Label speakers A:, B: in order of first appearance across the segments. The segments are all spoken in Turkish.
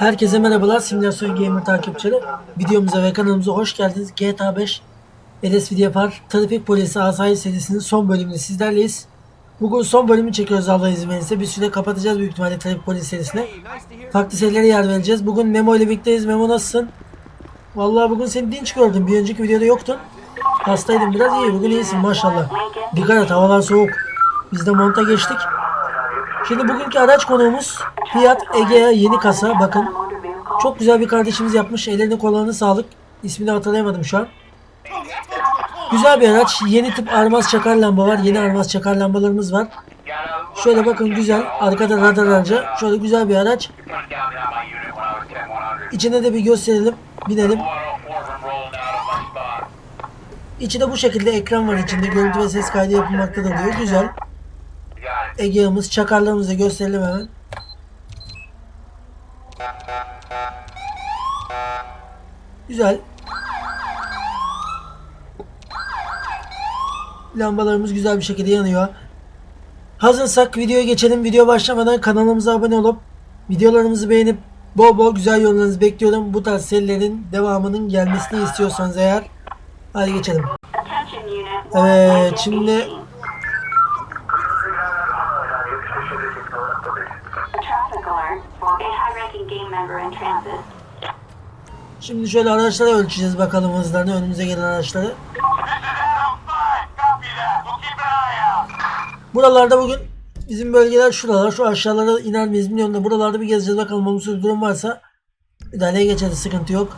A: Herkese merhabalar Simülasyon Gamer takipçileri. Videomuza ve kanalımıza hoş geldiniz. GTA 5 LSVDFR Trafik Polisi Asayiş serisinin son bölümünde sizlerleyiz. Bugün son bölümü çekiyoruz Allah izin verirse. Bir süre kapatacağız büyük ihtimalle Trafik Polisi serisine. Farklı serilere yer vereceğiz. Bugün Memo ile birlikteyiz. Memo nasılsın? Vallahi bugün seni dinç gördüm. Bir önceki videoda yoktun. Hastaydın biraz iyi. Bugün iyisin maşallah. Dikkat et havalar soğuk. Biz de monta geçtik. Şimdi bugünkü araç konuğumuz Fiat Egea yeni kasa. Bakın çok güzel bir kardeşimiz yapmış. Ellerine kollarına sağlık. İsmini hatırlayamadım şu an. Güzel bir araç. Yeni tip armaz çakar lamba var. Yeni armaz çakar lambalarımız var. Şöyle bakın güzel. Arkada radar aracı. Şöyle güzel bir araç. İçine de bir gösterelim. Binelim. İçi de bu şekilde ekran var içinde. Görüntü ve ses kaydı yapılmakta da oluyor. Güzel. Egea'mız, çakarlarımızı gösterelim hemen. Güzel. Lambalarımız güzel bir şekilde yanıyor. Hazırsak videoya geçelim. Video başlamadan kanalımıza abone olup videolarımızı beğenip bol bol güzel yorumlarınızı bekliyorum. Bu tarz serilerin devamının gelmesini istiyorsanız eğer. Hadi geçelim. Evet şimdi Şimdi şöyle araçları ölçeceğiz bakalım hızlarını önümüze gelen araçları.
B: This is Adam 5. Copy that. We'll keep an eye out.
A: Buralarda bugün bizim bölgeler şuralar. Şu aşağılara iner miyiz bilmiyorum da buralarda bir gezeceğiz bakalım olumsuz durum varsa müdahaleye geçeriz sıkıntı yok.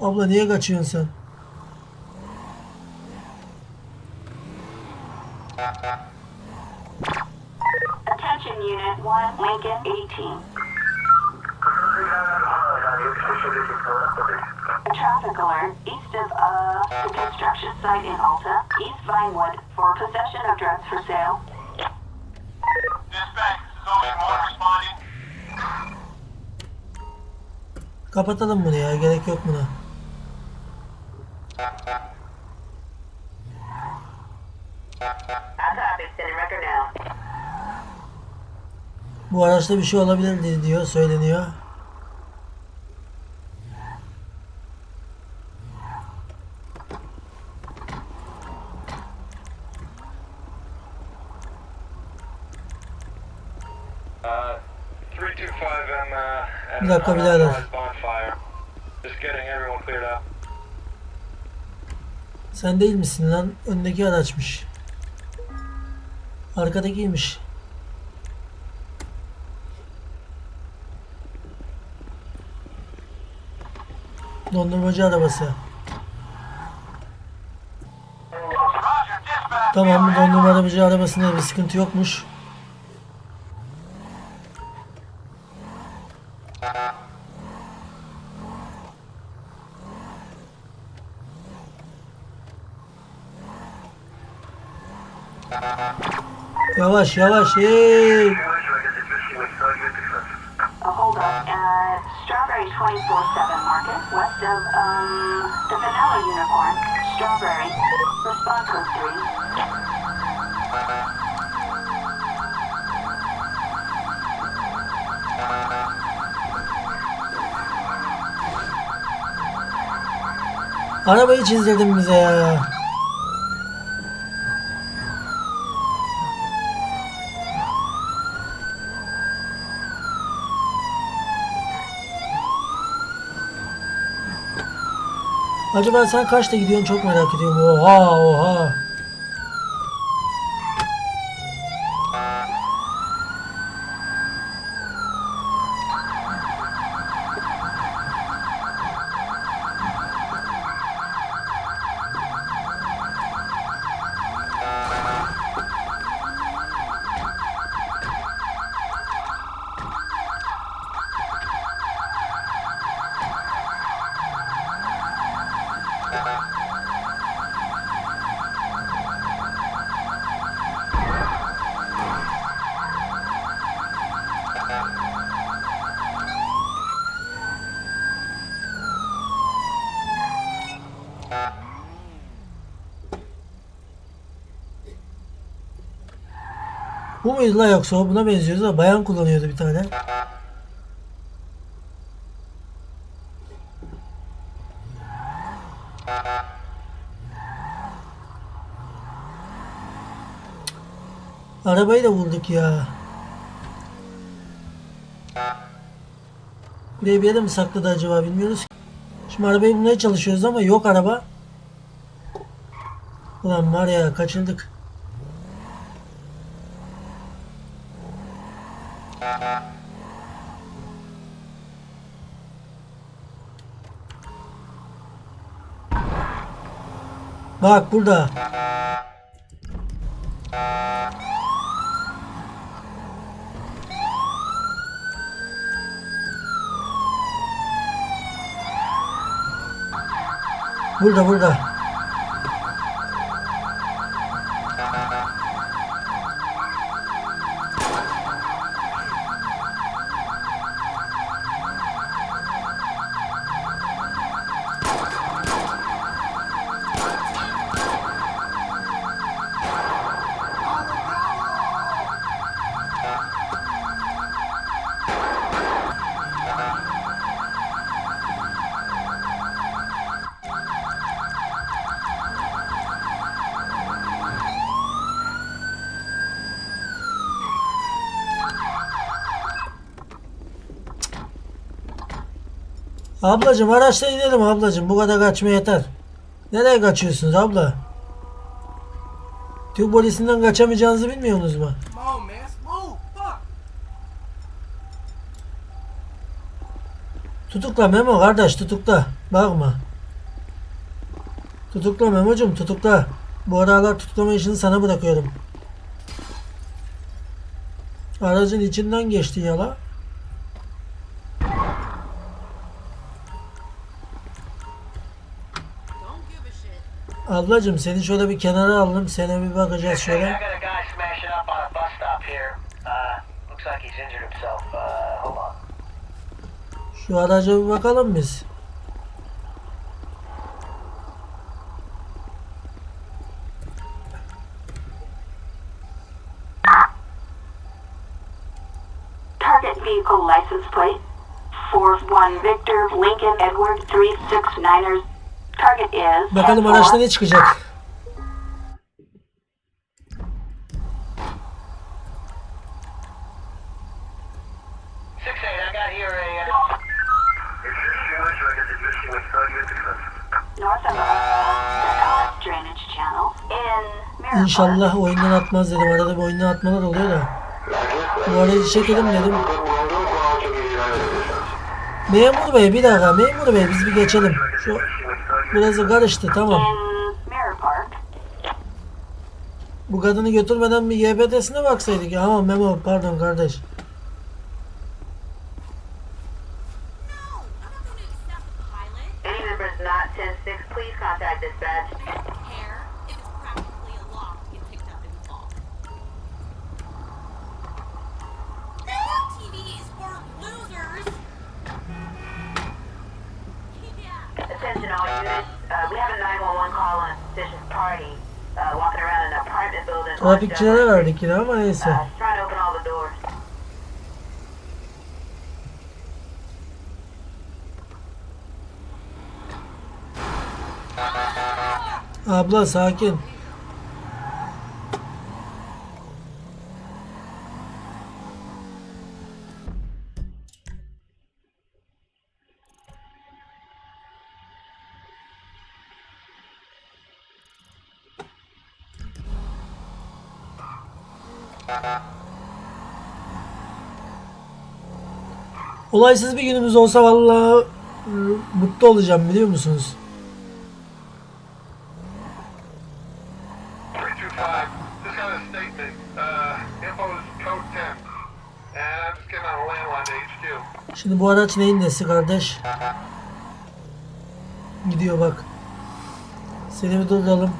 A: Abla niye kaçıyorsun sen?
C: Unit 1, Lincoln 18. A traffic alert east of uh, the construction site in Alta, East Vinewood, for possession of drugs for sale.
B: Dispatch, Ocean 1 responding.
A: Kapatalım bunu ya gerek yok buna.
C: I copy,
A: Bu araçta bir şey olabilir diye diyor söyleniyor.
D: Uh, 325 M, uh, and
A: Bir dakika, birader.
D: up.
A: Sen değil misin lan? Öndeki araçmış. Arkadakiymiş. Dondurmacı arabası. Tamam bu dondurmacı arabasında bir sıkıntı yokmuş. Yavaş yavaş hey.
C: Strawberry 24-7 Market, west of, um, the Vanilla Unicorn. Strawberry. Respond code 3.
A: Arabayı çizdirdin bize ya. Acaba sen kaçta gidiyorsun çok merak ediyorum. Oha oha. Bu muydu la yoksa o buna benziyordu da bayan kullanıyordu bir tane. Arabayı da bulduk ya. Buraya bir yere mi sakladı acaba bilmiyoruz. Şimdi arabayı bulmaya çalışıyoruz ama yok araba. Ulan var ya kaçırdık. Bak burada. Burada burada. Ablacım araçla inelim ablacım. Bu kadar kaçma yeter. Nereye kaçıyorsunuz abla? Türk polisinden kaçamayacağınızı bilmiyorsunuz mu? Tutukla Memo kardeş tutukla. Bakma. Tutukla Memo'cum tutukla. Bu aralar tutuklama işini sana bırakıyorum. Aracın içinden geçti yala. Ablacım seni şöyle bir kenara aldım. Sana bir bakacağız şöyle.
E: Uh. Uh.
A: Şu araca bir bakalım biz.
C: Target vehicle license plate. 41 Victor Lincoln Edward 369ers. Target is
A: Bakalım
C: 10-4.
A: araçta ne çıkacak.
E: Six eight. I got here a.
C: North of the drainage channel in Miracle.
A: İnşallah oyundan atmaz dedim. Arada bir oyundan atmalar oluyor da. Bu aracı çekelim dedim. Memur bey bir dakika memur bey biz bir geçelim. Şu burası karıştı tamam. Bu kadını götürmeden bir YBT'sine baksaydık ya. Ama Memo pardon kardeş.
C: Any members not 10-6, please contact dispatch.
A: Trafikçilere verdik yine ama neyse. Abla sakin. Olaysız bir günümüz olsa vallahi e, mutlu olacağım biliyor musunuz?
D: 325. Just got a statement. Uh, info is code 10. And I'm just getting on a landline to HQ.
A: Şimdi bu araç neyin nesi kardeş? Gidiyor bak. Seni bir durduralım.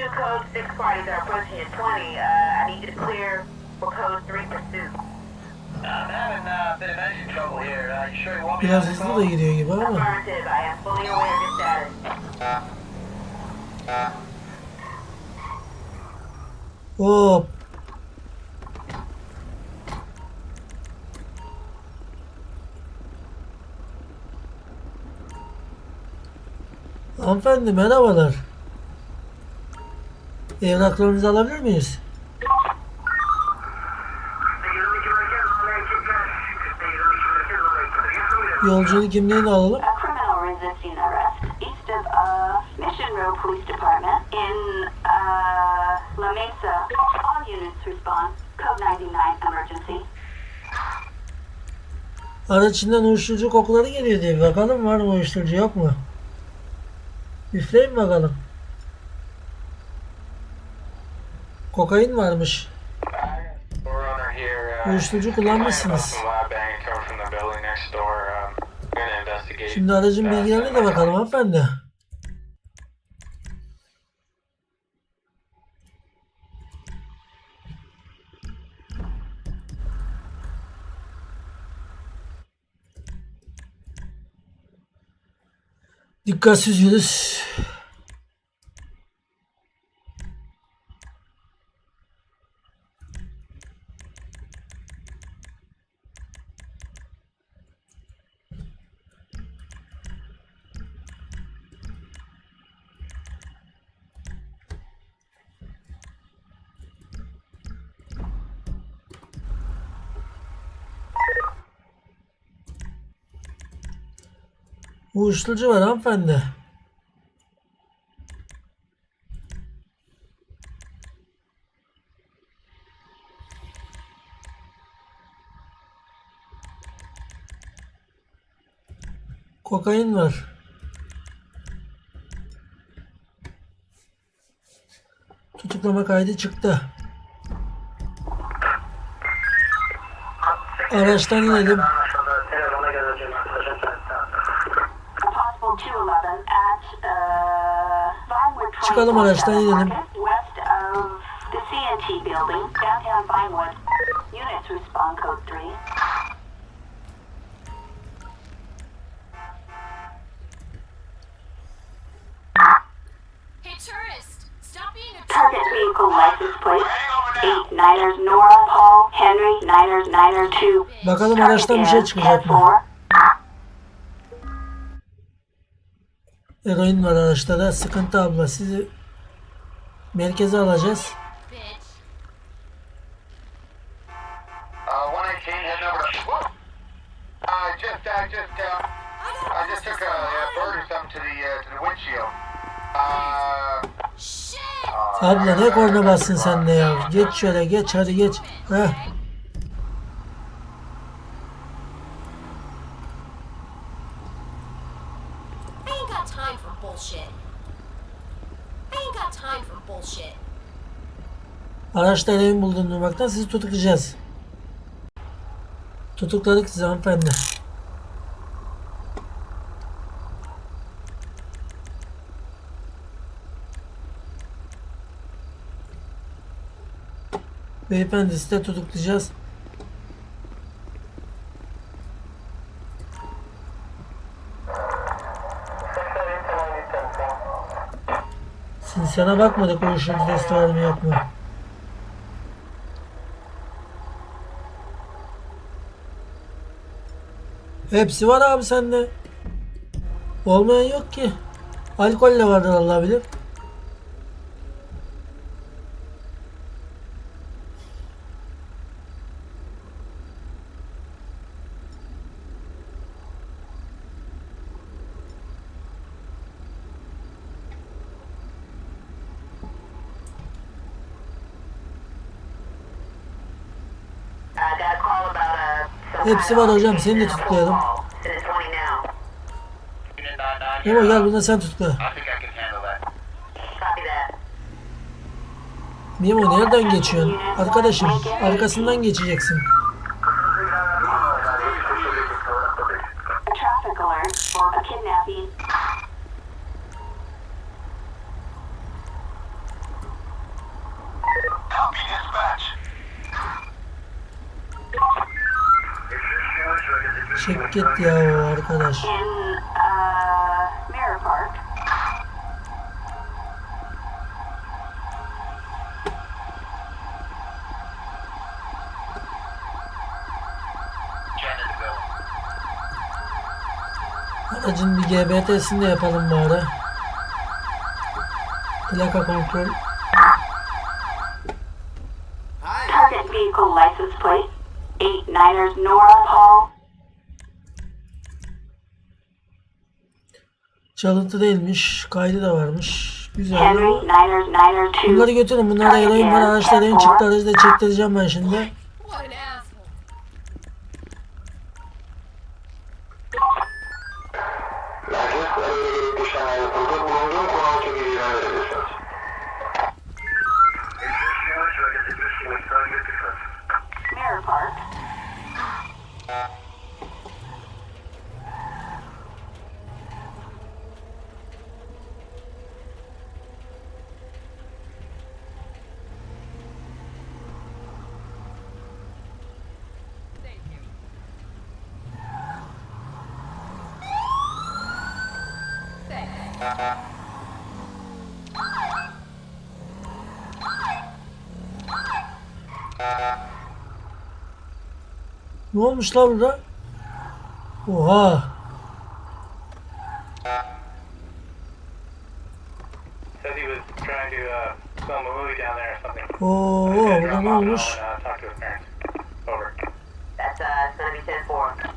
C: Two code 6 parties are approaching at 20. Uh, I need you to clear for code 3 pursuit.
E: I'm having uh, a bit of engine trouble here. Uh, you sure you want me
A: Biraz
E: on the
A: hızlı
E: call?
A: da gidiyor gibi ama.
C: Affirmative, I am fully aware of your status.
A: Hop. Hanımefendi merhabalar. Evraklarınızı alabilir miyiz? Yolculuk kimliğini alalım.
C: A criminal resisting arrest east of Mission Road Police Department in La Mesa. All units respond. Code 99 emergency.
A: Araç içinden uyuşturucu kokuları geliyor diye bakalım var mı uyuşturucu yok mu? Üfleyin bakalım.
D: Door. Um, gonna investigate.
A: Şimdi aracın bilgilerine de bakalım hanımefendi. Dikkatsiz yürüs. Uyuşturucu var hanımefendi. Kokain var. Tutuklama kaydı çıktı. Araçtan inelim.
F: Stop being a
C: Target vehicle license plate. 8 Niners Nora Paul Henry Niners Niner 2.
A: Bakalım araçtan bir şey çıkacak mı? Eroin var araçta da. Sıkıntı abla. Sizi merkeze alacağız.
F: bitch.
B: 118 heading over to. Whoa! Just, I just, I just took a, a bird or something to the, to the windshield.
F: Shit!
A: Abla ne korna bassın sen de ya. Geç şöyle geç hadi geç. Heh. Araçta eroin bulduğunu duymaktan sizi tutuklayacağız. Tutukladık sizi hanımefendi. Beyefendi sizi de tutuklayacağız. Sinsana bakmadık uyuşturucu testi var mı yok mu? Hepsi var abi sende. Olmayan yok ki. Alkol de vardır Allah bilir.
C: I got a call about a. some
A: Hepsi var hocam seni de tutuklayalım.
C: It's 20 now.
B: Unit 99
A: Memo gel bunu da sen tutukla. Memo nereden geçiyorsun? Arkadaşım arkasından geçeceksin. Çek git ya o arkadaş.
C: Ee, e,
A: Aracın bir GBT'sini de yapalım bari. Plaka kontrol.
C: Target vehicle license plate. Eight Niners Nora Paul
A: Çalıntı değilmiş. Kaydı da varmış. Güzel.
C: Henry Niners Niner 2.
A: Bunları götürün. Bunlarda eroin var. Araçlar en çıktı. Aracı da çektireceğim ben şimdi.
F: What
D: parents. Over.
E: That's uh, it's gonna be 10 4.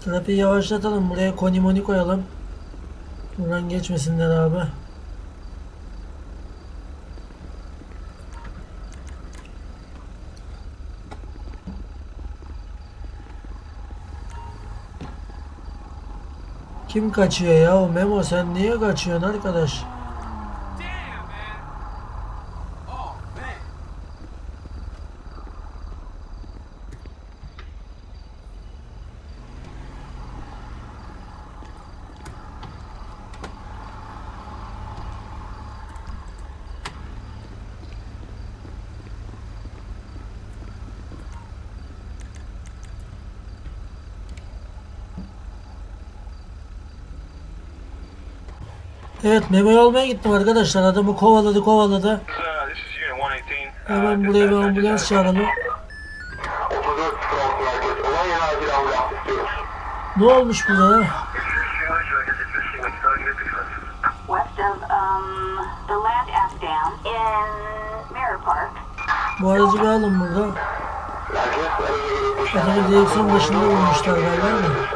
A: Trafiği yavaşlatalım. Buraya konimoni koyalım. Buradan geçmesinler abi. Kim kaçıyor ya? O Memo sen niye kaçıyorsun arkadaş? Evet Memo'yu almaya gittim arkadaşlar. Adamı kovaladı kovaladı.
D: This is Unit 118.
A: Hemen buraya bir ambulans çağıralım.
B: 34 Strong merkez. Olay yerine acil ambulans istiyoruz.
A: Ne olmuş burada. Bu aracı bir alın burada. Adamı direksiyon başında vurmuşlar galiba?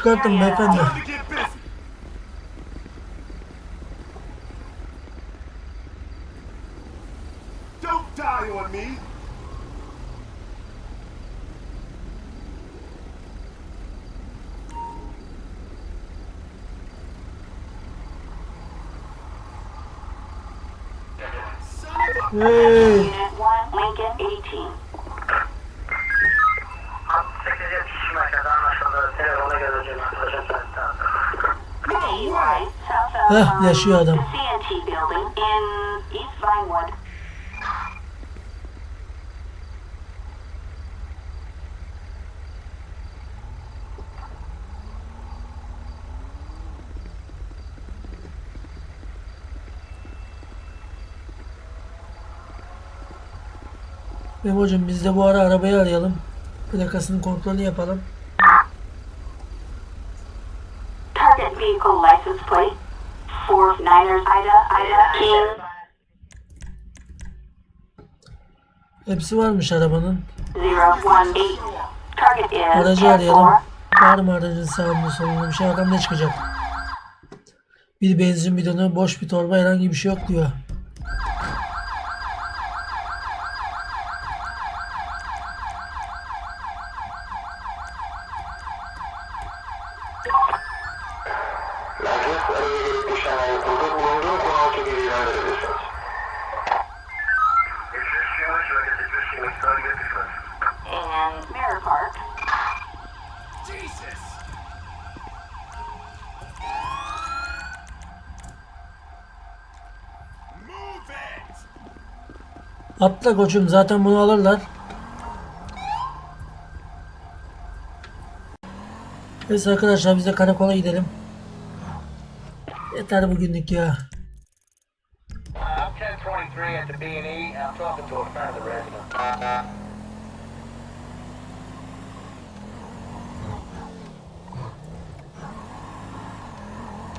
A: çıkartın beyefendi. Hey. Heh, yaşıyor adam. Memo'cum biz de bu ara arabayı arayalım. Plakasının kontrolünü yapalım.
C: Target vehicle license plate. Four Niners Ida Ida King
A: Hepsi varmış arabanın.
C: 018. Target is
A: Aracı
C: 10
A: arayalım.
C: 4.
A: Var mı aracın sağında solunda bir şey bakalım ne çıkacak. Bir benzin bidonu, boş bir torba herhangi bir şey yok diyor. Atla koçum zaten bunu alırlar. Neyse arkadaşlar biz de karakola gidelim. Yeter bugünlük ya.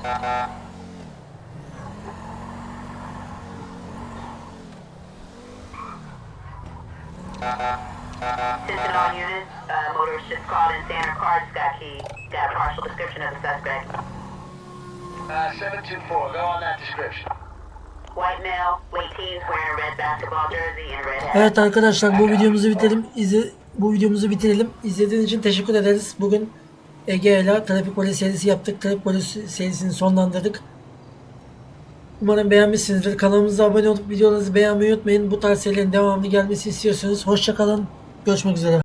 E: Uh,
G: Attention all units, uh, motorist just called in saying just got keyed. Got a partial description of the suspect.
E: Uh, 724, go on that description.
G: White male, late teens, wearing a red basketball jersey and a red hat.
A: Evet arkadaşlar bu videomuzu bitirelim. İzle, bu videomuzu bitirelim. İzlediğiniz için teşekkür ederiz. Bugün Ege ile trafik polisi serisi yaptık. Trafik polisi serisini sonlandırdık. Umarım beğenmişsinizdir. Kanalımıza abone olup videolarınızı beğenmeyi unutmayın. Bu tarz serilerin devamlı gelmesi istiyorsanız hoşçakalın. Görüşmek üzere.